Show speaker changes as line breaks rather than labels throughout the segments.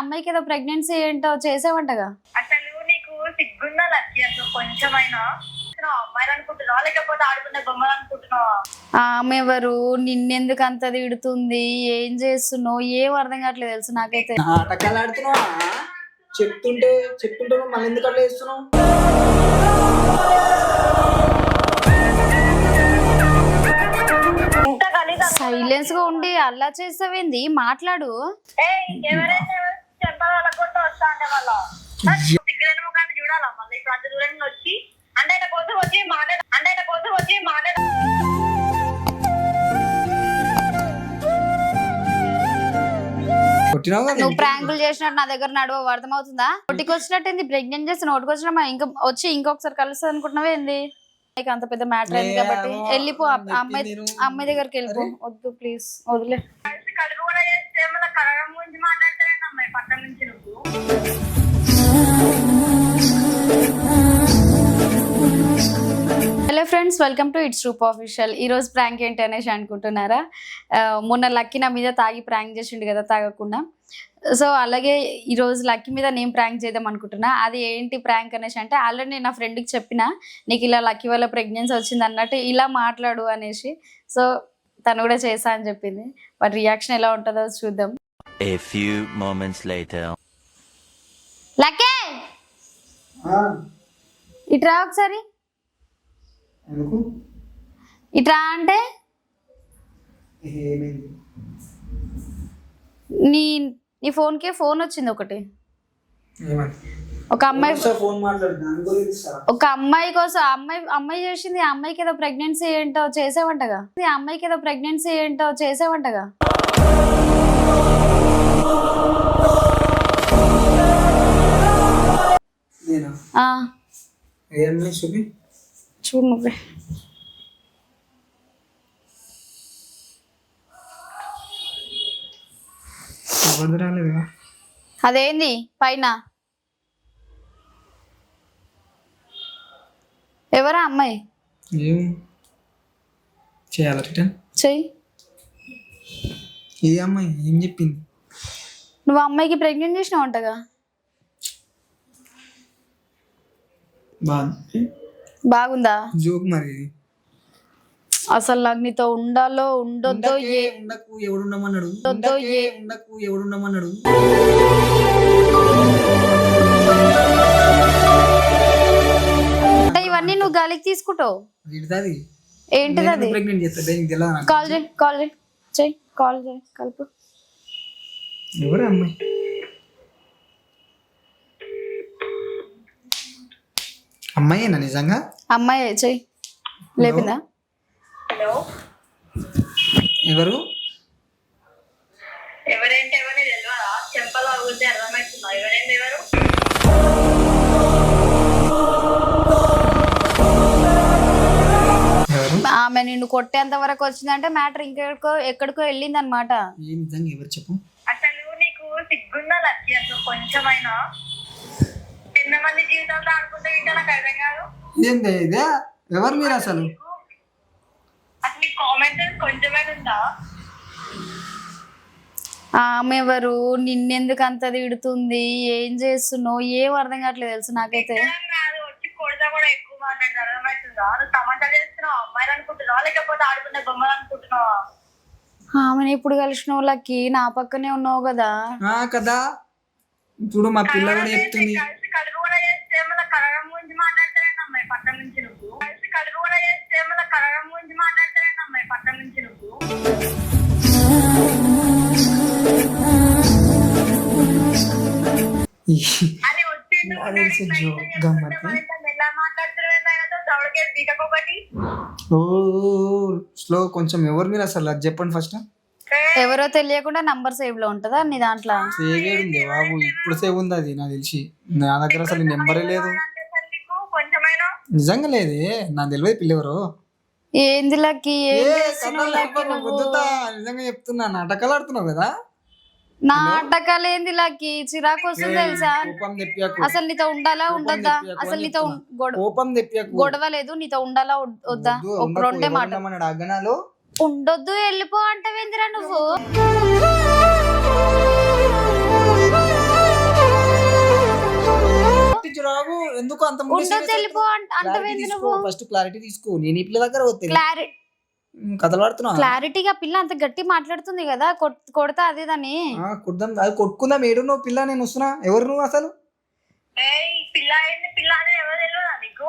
అమ్మాయికి ఏదో ప్రెగ్నెన్సీ ఏంటో చేసేవంటగా?
అసలు నీకు సిగ్గుందా లక్కి అసలు కొంచెమైనా? అమ్మాయిలు అనుకుంటున్నావా? లేకపోతే ఆడుకునే బొమ్మలు అనుకుంటున్నావా?
ఆమె ఎవరు? నిన్నెందుకు అంత తిడుతుంది ఏం చేస్తున్నావు? ఏం అర్థం కావట్లేదు తెలుసు నాకైతే.
నాటకాలు ఆడుతున్నావా? చెప్తుంటే చెప్తుంటే నువ్వు మళ్ళీ ఎందుకు అట్లా చేస్తున్నావు?
ఇంత గలీజ్
సైలెన్స్గా ఉండి అల్లా చేస్తావేంది? మాట్లాడు.
ఏ ఎవరైనా అనుకుంటూ వస్తా అంటే మళ్ళా సిగ్గులేని ముఖాన్ని చూడాలా మళ్ళీ ఇప్పుడు అంత దూరం నుంచి వచ్చి అంటే ఆయన కోసం వచ్చి మాట్లాడ అంటే ఆయన కోసం వచ్చి మాట్లాడ
నువ్వు ప్రాంకులు చేసినట్టు నా దగ్గర నడువ అర్థమవుతుందా? నోటికి వచ్చినట్టు ఏంది ప్రెగ్నెంట్ చేస్తే నోటికి వచ్చిన ఇంకా వచ్చి ఇంకొకసారి కలుస్తుంది అనుకుంటున్నావే ఏంది? నీకు అంత పెద్ద మ్యాటర్ అయింది కాబట్టి వెళ్ళిపో అమ్మాయి అమ్మాయి దగ్గరికి వెళ్ళిపో. వద్దు ప్లీజ్ వదిలే.
కలిసి కడుపు కూడా చేస్తే మళ్ళీ కడగం గురించి అమ్మాయి పక్కన నుంచి నువ్వు.
Hello friends welcome to it's Roop official ఈరోజు ప్రాంక్ ఏంటి అనేసి అనుకుంటున్నారా? మొన్న లక్కీ నా మీద తాగి ప్రాంక్ చేసిండు కదా తాగకుండా. సో అలాగే ఈరోజు లక్కీ మీద నేను ప్రాంక్ చేద్దాం అనుకుంటున్నా. అది ఏంటి ప్రాంక్ అనేసి అంటే ఆల్రెడీ నేను నా ఫ్రెండ్కి చెప్పిన నీకు ఇలా లక్కీ వల్ల ప్రెగ్నెన్సీ వచ్చింది అన్నట్టు ఇలా మాట్లాడు అనేసి. సో తను కూడా చేసా అని చెప్పింది. వాటి రియాక్షన్ ఎలా ఉంటుందో చూద్దాం.
A few moments later.
లక్కే
ఆ,
ఇట్రా ఒకసారి.
ఎందుకు?
ఇట్రా అంటే?
ఏమైంది?
నీ నీ ఫోన్కి ఫోన్ వచ్చింది ఒకటి. ఒక అమ్మాయి
ఒకసారి ఫోన్ మాట్లాడు దాని గురించి సార్
ఒక అమ్మాయి కోసం ఆ అమ్మాయి అమ్మాయి చేసింది ఆ అమ్మాయికి ఏదో ప్రెగ్నెన్సీ ఏంటో చేసేవంటగా? ఆ అమ్మాయికి ఏదో ప్రెగ్నెన్సీ ఏంటో చేసేవంటగా? చూడు నువ్వే. అదేంది? పైన. ఎవరా అమ్మాయి?
చేయాలి రిటర్న్?
చెయ్యి.
ఏ అమ్మాయి? ఏం చెప్పింది?
నువ్వు అమ్మాయికి ప్రెగ్నెంట్ చేసినావంటగా
బాగా
బాగుందా.
జోక్ మరి.
అసలు నాకు నీతో ఉండాలో ఉండొద్దో ఏ
ఉండకు ఎవడు ఉండమన్నాడు
ఉండొద్దో ఏ-
ఉండకు ఎవడు ఉండమన్నాడు
అంటే ఇవన్నీ నువ్వు గాలికి తీసుకుంటావు? ఏంటిది అది?
ప్రెగ్నెంట్ చేస్తా?
కాల్ చేయి కాల్ చేయి. చెయ్యి కాల్ చేయి కలుపు.
ఎవరు అమ్మాయి? అమ్మాయేనా నిజంగా?
అమ్మాయి చెయ్యి లేపిందా?
హలో
ఎవరు?
ఎవరేంటి ఎవరిని తెలియదా చెంపలు అడిగితే అర్థమవుతుందా ఎవరేంటి ఎవరు?
ఎవరు?
ఆమె నిన్ను కొట్టేంత వరకు వచ్చిందంటే మ్యాటర్ ఇంకెక్కడికో ఎక్కడికో వెళ్ళింది అనమాట
ఏ నిజంగా ఎవరు చెప్పు?
సిగ్గుందా లక్కి అసలు కొంచెమైనా ఎంతమంది జీవితాలతో ఆడుకుంటే ఇంకా నాకు అర్థం కాదు?
ఏంది ఇదే? ఎవరు మీరు అసలు
అసలు? నీ కామెంట్ కొంచెమైనా ఉందా?
ఆమె ఎవరు? నిన్నెందుకు అంత తిడుతుంది? ఏం చేస్తున్నావు? ఏం అర్థం కావట్లేదు తెలుసు నాకైతే.
తిట్టడం కాదు. వచ్చి కొడతా కూడా ఎక్కువ మాట్లాడతారు. అర్థమవుతుందా? నువ్వు తమాషా చేస్తున్నావు? అమ్మాయిలు అనుకుంటున్నావా? లేకపోతే ఆడుకునే బొమ్మలు అనుకుంటున్నావా?
ఆమెను ఇప్పుడు కలిసిన వాళ్ళకి నా పక్కనే ఉన్నావు కదా.
ఆ కదా. చూడు మా పిల్ల కూడా చెప్తుంది. ఓ స్లో కొంచెం ఎవరు మీరు అసలు? అది చెప్పండి ఫస్ట్
ఎవరో తెలియకుండా నంబర్ సేవ్లో ఉంటుందా? నీ దాంట్లో?
సేవ్ ఉంది బాబు. ఇప్పుడు సేవ్ ఉంది అది నాకు తెలిసి. నా దగ్గర అసలు నెంబరే లేదు. నిజంగా లేదే. నాకు తెలియదు పిల్ల ఎవరు.
ఏంది లక్కి.
నిజంగా చెప్తున్నా. నాటకాలు ఆడుతున్నావు కదా?
నాటకాలేంది అడ్డకాలేంది చిరాకు వస్తుంది తెలుసా? అసలు నీతో ఉండాలా ఉండద్దా? అసలు నీతో
కోపం
గొడవ లేదు నీతో ఉండాలా వద్దా ఒక రెండే మాట. ఉండొద్దు వెళ్ళిపో అంటవేందిరా నువ్వు?
ఎందుకు అంత
ఉండొద్దు వెళ్ళిపో అంటే
ఫస్ట్ క్లారిటీ తీసుకో నేను ఇప్పుడు దగ్గర క్లారిటీ
క్లారి
కథలు పడుతున్నా
క్లారిటీగా పిల్ల అంత గట్టి మాట్లాడుతుంది కదా కొడతా అదే దాన్ని.
కొద్దాం అది కొట్టుకుందాం. ఏడు నువ్వు పిల్ల నేను వస్తున్నా. ఎవరు నువ్వు అసలు?
నీకు?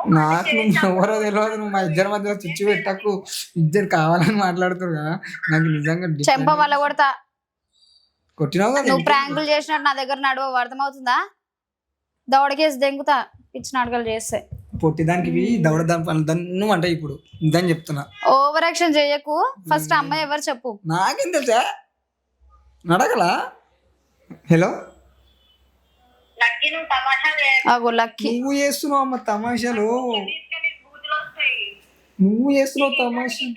ఎవరో తెలియదు. నువ్వు మా ఇద్దరి మధ్యలో చుచ్చు పెట్టకు. ఇద్దరు కావాలని మాట్లాడుతారు కదా. నాకు నిజంగా.
చెంప వల్ల కొడతా.
కొట్టినావు కదా
నువ్వు ప్రాంకులు చేసినట్టు నా దగ్గర నడువ అర్థమవుతుందా? దవడకేసి దెంగుతా పిచ్చి నాటకాలు చేస్తే.
పొట్టి దానికి దవడ దాని దన్ను అంటే ఇప్పుడు. ఇదని చెప్తున్నా.
ఓవర్ యాక్షన్ చేయకు. ఫస్ట్ అమ్మాయి ఎవరు చెప్పు.
నాకేం తెలుసా? నడగలా? హలో?
లక్కీ నువ్వు తమాషా చేయకు.
అగో లక్కీ.
నువ్వు చేస్తున్నావు అమ్మ తమాషాలు. నువ్వు చేస్తున్నావు తమాషా.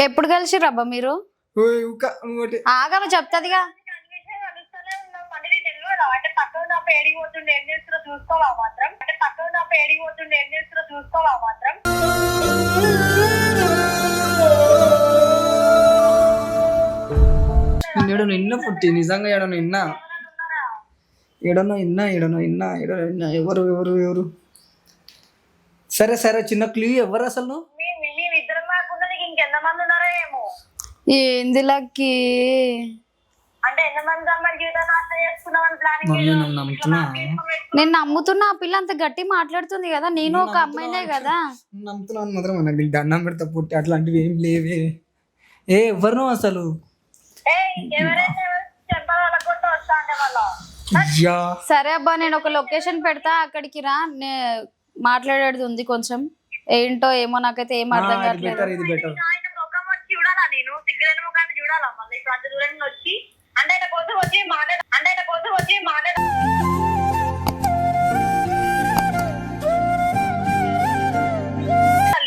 ఎప్పుడు కలిసి రబ్బా మీరు? ఆగమ చెప్తాదిగా
కనిపిస్తే కలుస్తూనే ఉన్నాం మళ్ళీ నీకు తెలియదా అంటే పక్కన నా పేడికి పోతుండే ఏం చేస్తున్నా చూసుకోవా మాత్రం అంటే పక్కన నా పేడికి పోతుండే ఏం చేస్తున్నా చూసుకోవా మాత్రం
ఏడో నిన్న పుట్టి నిజంగా ఏడో నిన్న ఏడనో ఇన్నా ఏడనో ఇన్నా ఏడో ఇన్నా? ఎవరు ఎవరు ఎవరు? సరే సరే చిన్న క్లూ ఎవరు అసలు
ఏంది లక్కీ నేను నమ్ముతున్నా ఆ పిల్ల అంత గట్టి మాట్లాడుతుంది కదా నేను ఒక అమ్మాయినే కదా?
నమ్ముతున్నాను మాత్రం నీకు దండం పెడతా పుట్టి అట్లాంటివి ఏం లేవే. ఏ ఎవరు అసలు
సరే అబ్బా నేను ఒక లొకేషన్ పెడతా అక్కడికి రా. నే మాట్లాడేది ఉంది కొంచెం. ఏంటో ఏమో నాకైతే ఏం అర్థం
ఇది
కావట్లేదు
బెటర్ ఇది బెటర్
ఆయన ముఖం వచ్చి చూడాలా నేను సిగ్గులేని ముఖాన్ని చూడాలా మళ్ళీ ఇప్పుడు అంత దూరం నుంచి వచ్చి అంటే ఆయన కోసం వచ్చి అంటే ఆయన కోసం వచ్చి మాట్లాడ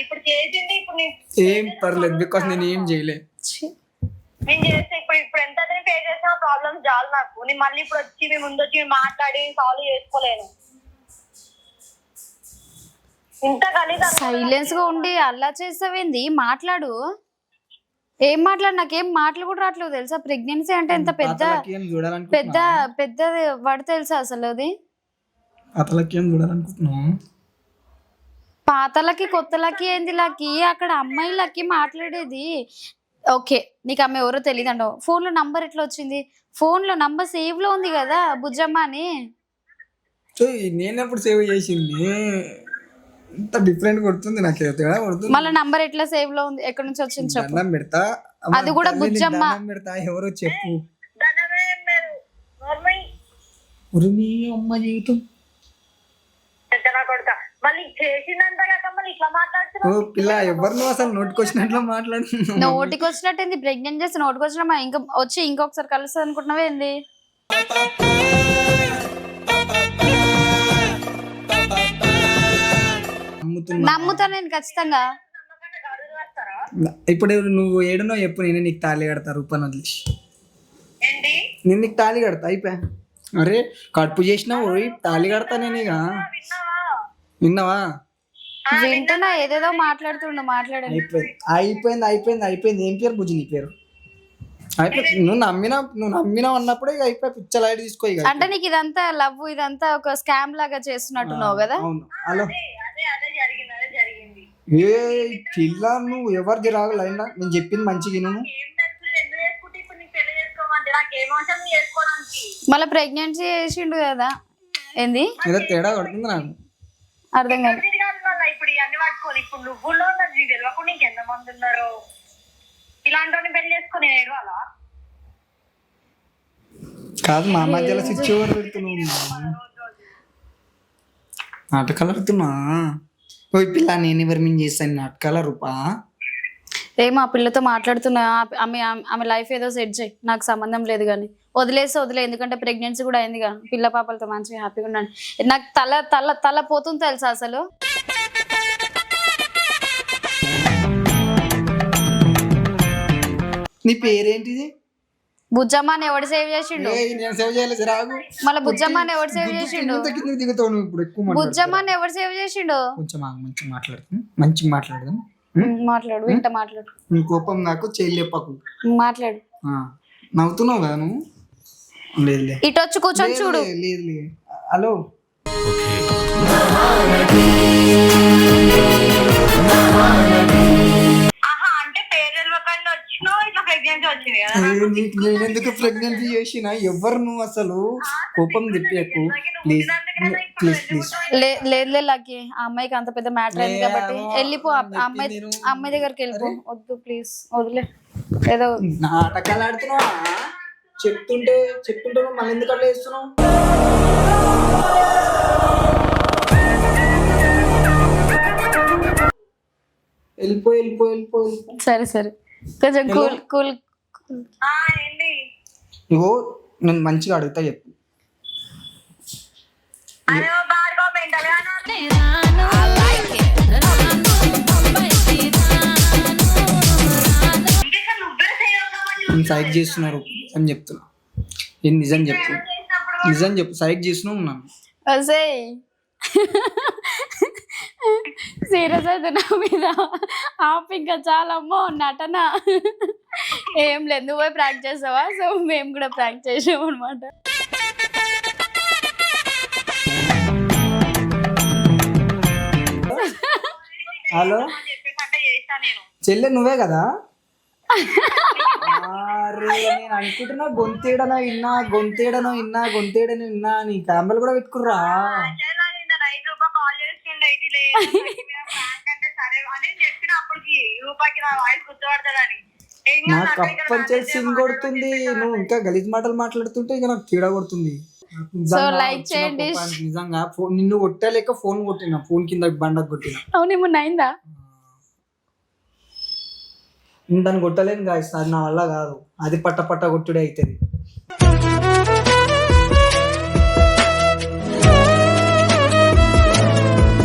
ఇప్పుడు చేసింది ఇప్పుడు
ఏం పర్లేదు బికాస్ నేను ఏం చేయలే.
నేను చేస్తే ఇప్పుడు ఇప్పుడు ఎంత ఫేస్ చేసిన ప్రాబ్లమ్స్ చాలు నాకు. నేను మళ్ళీ ఇప్పుడు వచ్చి మీ ముందు వచ్చి మాట్లాడి సాల్వ్ చేసుకోలేను. ఇంత కలిసి
సైలెన్స్గా ఉండి అల్లా చేస్తావేంది? మాట్లాడు. ఏం మాట్లాడు నాకేం మాటలు కూడా రావట్లేదు తెలుసా? ప్రెగ్నెన్సీ అంటే ఎంత పెద్ద పెద్ద పెద్ద వర్డ్ తెలుసా అసలు అది
పాతలకి ఏం చూడాలనుకుంటున్నావు?
పాతలకి కొత్తలకి ఏంది లకి అక్కడ అమ్మాయిలకి మాట్లాడేది. ఓకే నీకు ఆమె ఎవరో తెలియదు అంటావు ఫోన్లో నంబర్ ఎట్లా వచ్చింది? ఫోన్లో నంబర్ సేవ్లో ఉంది కదా బుజ్జమ్మ అని.
సో నేను ఎప్పుడు సేవ్ చేసింది? ఇంత డిఫరెంట్ కొడుతుంది నాకు తేడా కొడుతుంది.
మళ్ళీ నంబర్ ఎట్లా సేవ్లో ఉంది? ఎక్కడి నుంచి వచ్చింది చెప్పు.
దండం పెడతా.
అది కూడా బుజ్జమ్మ.
దండం పెడతా. ఎవరో చెప్పు. ఉరిమి అమ్మ జీవితం. పిల్ల ఎవరు నువ్వు అసలు నోటికొచ్చినట్లు మాట్లాడుతున్నావు?
ఏంది? ప్రెగ్నెంట్ చేసి నోటికి వచ్చిన ఇంకా వచ్చి ఇంకొకసారి కలుస్తుంది అనుకుంటున్నావా ఏంది? నమ్ముతా నేను ఖచ్చితంగా.
ఇప్పుడు నువ్వు ఏడునో చెప్పు నేను నీకు తాళి కడతా రూపాయలు వదిలేసి. నేను నీకు తాళి కడతా అయిపోయా అరే కడుపు చేసినావు తాళి కడతా నేను ఇక.
విన్నావా?
విన్నావా?
వింటున్నా ఏదేదో మాట్లాడుతుండు మాట్లాడండి
అయిపోయింది అయిపోయింది అయిపోయింది అయిపోయింది. ఏం పేరు బుజ్జి నీ పేరు? అయిపోయింది నువ్వు నమ్మినా నువ్వు నమ్మినావు అన్నప్పుడే ఇక అయిపోయి పిచ్చ లైట్ తీసుకో ఇక
అంటే నీకు ఇదంతా లవ్ ఇదంతా ఒక స్కామ్ లాగా చేస్తున్నట్టున్నావు కదా?
అవును. హలో
అదే అదే అదే జరిగింది అదే జరిగింది
ఏ పిల్ల నువ్వు ఎవరు దిరాగు లైన్ నేను చెప్పింది మంచిగా నువ్వు
మళ్ళీ ప్రెగ్నెన్సీ చేసిండు కదా. ఏంది?
ఏదో తేడా కొడుతుంది నాకు.
అర్థం కాదు
ఇప్పుడు పట్టుకోవాలి ఇప్పుడు తెలియకుండా నీకు ఎంతమంది ఉన్నారు. ఇలాంటి పెళ్ళి చేసుకొని ఏడవాలా?
కాదు మా మధ్యలో స్విచ్ ఓవర్ పెడుతున్నావు. నాటకాలు ఆడుతున్నా. పిల్ల నేను ఎవరు మేము చేస్తాను నాటకాల రూపా?
ఏమో ఆ పిల్లతో మాట్లాడుతున్నా. ఆ- ఆమె ఆమె లైఫ్ ఏదో సెట్ చేయి. నాకు సంబంధం లేదు కానీ. వదిలేసి వదిలే. ఎందుకంటే ప్రెగ్నెన్సీ కూడా అయిందిగా పిల్ల పాపలతో మంచిగా హ్యాపీగా ఉండండి నాకు తల తల తల పోతుంది తెలుసా అసలు?
నీ పేరేంటిది?
బుజ్జమ్మ అని ఎవడు సేవ్ చేసిండు?
ఏయ్, నేను సేవ్ చేయలేదు రాగు
మళ్ళీ బుజ్జమ్మ అని ఎవడు సేవ్ చేసిండు?
కింద కింద దిగుతావు నువ్వు ఇప్పుడు ఎక్కువ మాట్లాడుతున్నావు.
బుజ్జమ్మ అని ఎవడు సేవ్ చేసిండు?
కొంచెం ఆగు, మంచిగా మాట్లాడుతాం మంచిగా మాట్లాడదాం.
మాట్లాడు వింట మాట్లాడు.
నీ కోపం నాకు చేయలేపకు
మాట్లాడు.
నవ్వుతున్నావు కదా నువ్వు? లేదులే
ఇటు వచ్చి కూర్చొని చూడు.
లేదు, లేదు లేదు హలో.
పేరు ఇట్లా ప్రెగ్నెన్సీ
చేసిన? ఎవరు నువ్వు అసలు కోపం తిప్పకు ప్లీజ్ ప్లీజ్ ప్లీజ్.
లే లేదు లక్కీ. ఆ అమ్మాయికి అంత పెద్ద మ్యాటర్ అయింది కాబట్టి వెళ్ళిపో. ఆ అమ్మాయి ఆ అమ్మాయి దగ్గరికి వెళ్ళిపో. వద్దు ప్లీజ్ వదిలే. ఏదో
నాటకాలు ఆడుతున్నావా? చెప్తుంటే చెప్తుంటే మళ్ళీ ఎందుకు అట్లా చేస్తున్నావు? వెళ్ళిపో వెళ్ళిపో వెళ్ళిపో వెళ్ళిపో.
సరే సరే. కొంచెం కూల్ కూల్.
ఆ, ఏంటి
ఇగో నేను మంచిగా అడుగుతా చెప్పు. సైక్ చేస్తున్నారు అని చెప్తున్నా. నేను నిజం చెప్పు. నిజం చెప్పు సైక్ చేస్తున్నావు నన్ను
వసే. సీరియస్ అయితే నా మీద ఆప్ ఇంకా చాలా అమ్మో నటన. ఏం లేదు నువ్వే ప్రాంక్ చేసావా? సో మేము కూడా ప్రాంక్ చేసాము అనమాట
హలో?
చెప్పేసి అంటే చేసా నేను
చెల్లె నువ్వే కదా? నేను అనుకుంటున్నా గొంతేడనో ఇన్నా గొంతేడనో ఇన్నా గొంతేడనో ఇన్నా నీ కెమెరాలు కూడా పెట్టుకుర్రా
చేయాలా నిన్న నైట్ రూపా కాల్ చేస్తుండే ఇట్లే ప్రాంక్ అంటే సరే అని చెప్పిన అప్పటికి రూపాకి నా వాయిస్ గుర్తుపడతాడని ఏం కాదు,
నాకు అప్పని సింగ్ కొడుతుంది నువ్వు ఇంకా గలీజ్ మాటలు మాట్లాడుతుంటే ఇక నాకు తేడా కొడుతుంది.
like
వచ్చిన
చేయండి.
నిజంగా ఫోన్ నిన్ను కొట్టలేక ఫోన్ కొట్టిన ఫోన్ కింద బండకు కొట్టిన.
అవునేమన్నా అయిందా
నేను దాన్ని కొట్టలేను గాయస్ అది నా వల్ల కాదు. అది పట్ట పట్ట కొట్టుడే అవుతుంది